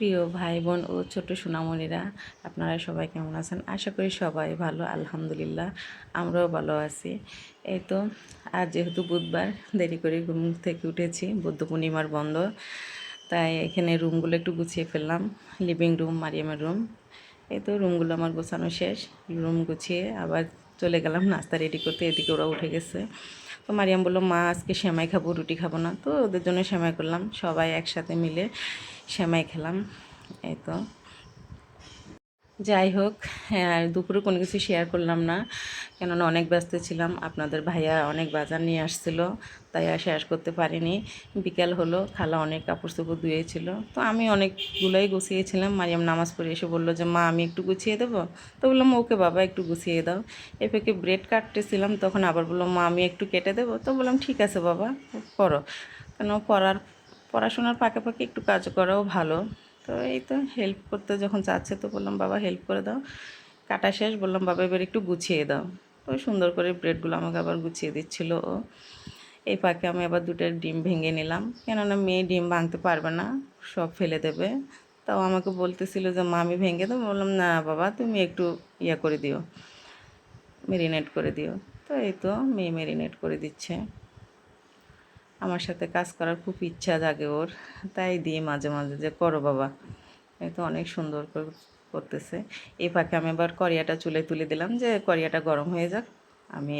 প্রিয় ভাই বোন ও ছোট সোনামণিরা, আপনারা সবাই কেমন আছেন? আশা করি সবাই ভালো, আলহামদুলিল্লাহ, আমরাও ভালো আছি। এই তো, আজ যেহেতু বুধবার, দেরি করে ঘুম থেকে উঠেছি, বুদ্ধ পূর্ণিমার বন্ধ, তাই এখানে রুমগুলো একটু গুছিয়ে ফেললাম লিভিং রুম মারিয়ামের রুম এই তো, রুমগুলো আমার গোছানো শেষ রুম গুছিয়ে আবার চলে গেলাম, নাস্তা রেডি করতে, এদিকে ওরা উঠে গেছে। তো মারিয়াম বলল, মা, আজকে সেমাই খাব, রুটি খাব না। তো ওদের জন্য সেমাই করলাম। সবাই একসাথে মিলে শ্যামাই খেলাম, এই তো। যাই হোক হ্যাঁ দুপুরে কোনো কিছু শেয়ার করলাম না। কেননা অনেক ব্যস্ত ছিলাম, আপনাদের ভাইয়া অনেক বাজার নিয়ে আসছিল, তাই আর শেয়ার করতে পারিনি। বিকেল হলো, খালা অনেক কাপড় চোপড় ধুয়েছিল, তো আমি অনেকগুলোই গুছিয়েছিলাম। মারিয়াম নামাজ পড়ে এসে বলল যে, মা, আমি একটু গুছিয়ে দেবো? তো বললাম, ওকে বাবা, একটু গুছিয়ে দাও। এফেকে ব্রেড কাটতেছিলাম, তখন আবার বলল, মা, আমি একটু কেটে দেবো? তো বললাম, ঠিক আছে বাবা, করো। কেন পড়ার পড়াশোনার পাকে পাকে একটু কাজ করাও ভালো। তো এই তো হেল্প করতে যখন চাচ্ছে তো বললাম, বাবা হেল্প করে দাও। কাটা শেষ, বললাম, বাবা, এবার একটু গুছিয়ে দাও। তো সুন্দর করে ব্রেডগুলো আমাকে আবার গুছিয়ে দিচ্ছিল ও। এই পাকে আমি আবার দুটো ডিম ভেঙে নিলাম। কেননা মেয়ে ডিম ভাঙতে পারবে না, সব ফেলে দেবে। তাও আমাকে বলতেছিল যে, মা, আমি ভেঙে দেবো? বললাম, না, বাবা, তুমি একটু ইয়া করে দিও মেরিনেট করে দিও। তো এই তো মেয়ে মেরিনেট করে দিচ্ছে। আমার সাথে কাজ করার খুব ইচ্ছা জাগে ওর। তাই দিই মাঝে মাঝে যে, করো বাবা। তো অনেক সুন্দর করে, করতেছে। এই ফাঁকে আমি আবার করিয়াটা চুলে তুলে দিলাম যে করিয়াটা গরম হয়ে যাক, আমি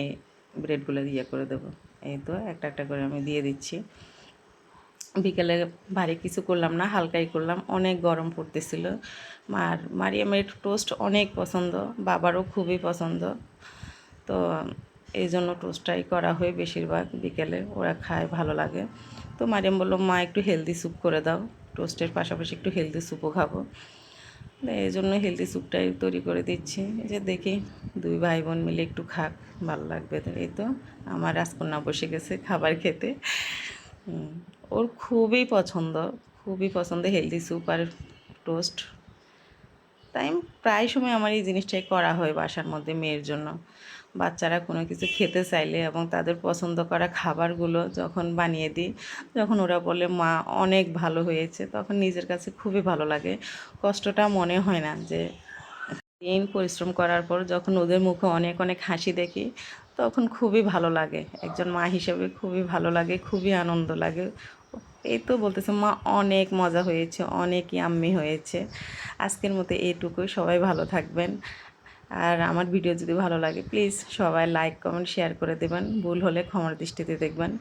ব্রেডগুলো ইয়ে করে দেবো। এই তো একটা একটা করে আমি দিয়ে দিচ্ছি। বিকেলে ভারী কিছু করলাম না, হালকাই করলাম। অনেক গরম পড়তেছিল। আর মারিয়ামের টোস্ট অনেক পছন্দ, বাবারও খুবই পছন্দ। তো এই জন্য টোস্টটাই করা হয় বেশিরভাগ বিকেলে, ওরা খায়, ভালো লাগে। তো মারিয়াম বলল, মা, একটু হেলদি স্যুপ করে দাও টোস্টের পাশাপাশি একটু হেলদি স্যুপও খাব। এই জন্য হেলদি স্যুপটাই তৈরি করে দিচ্ছি। যে দেখি, দুই ভাই বোন মিলে একটু খাক, ভালো লাগবে। এই তো আমার রাজকন্যা বসে গেছে খাবার খেতে। ওর খুবই পছন্দ খুবই পছন্দ হেলদি স্যুপ আর টোস্ট তাই প্রায় সময় আমার এই জিনিসটাই করা হয় বাসার মধ্যে মেয়ের জন্য। বাচ্চারা কোনো কিছু খেতে চাইলে এবং তাদের পছন্দ করা খাবারগুলো যখন বানিয়ে দিই, যখন ওরা বলে, মা, অনেক ভালো হয়েছে, তখন নিজের কাছে খুবই ভালো লাগে। কষ্টটা মনে হয় না যে, দিন পরিশ্রম করার পর যখন ওদের মুখে অনেক অনেক হাসি দেখি, তখন খুবই ভালো লাগে। একজন মা হিসেবে খুবই ভালো লাগে, খুবই আনন্দ লাগে। এই তো বলতেছে, মা, অনেক মজা হয়েছে, অনেক আম্মি হয়েছে। আজকের মতো এইটুকুই সবাই ভালো থাকবেন। আর আমার ভিডিও যদি ভালো লাগে প্লিজ সবাই লাইক কমেন্ট শেয়ার করে দেবেন। ভুল হলে ক্ষমার দৃষ্টিতে দেখবেন।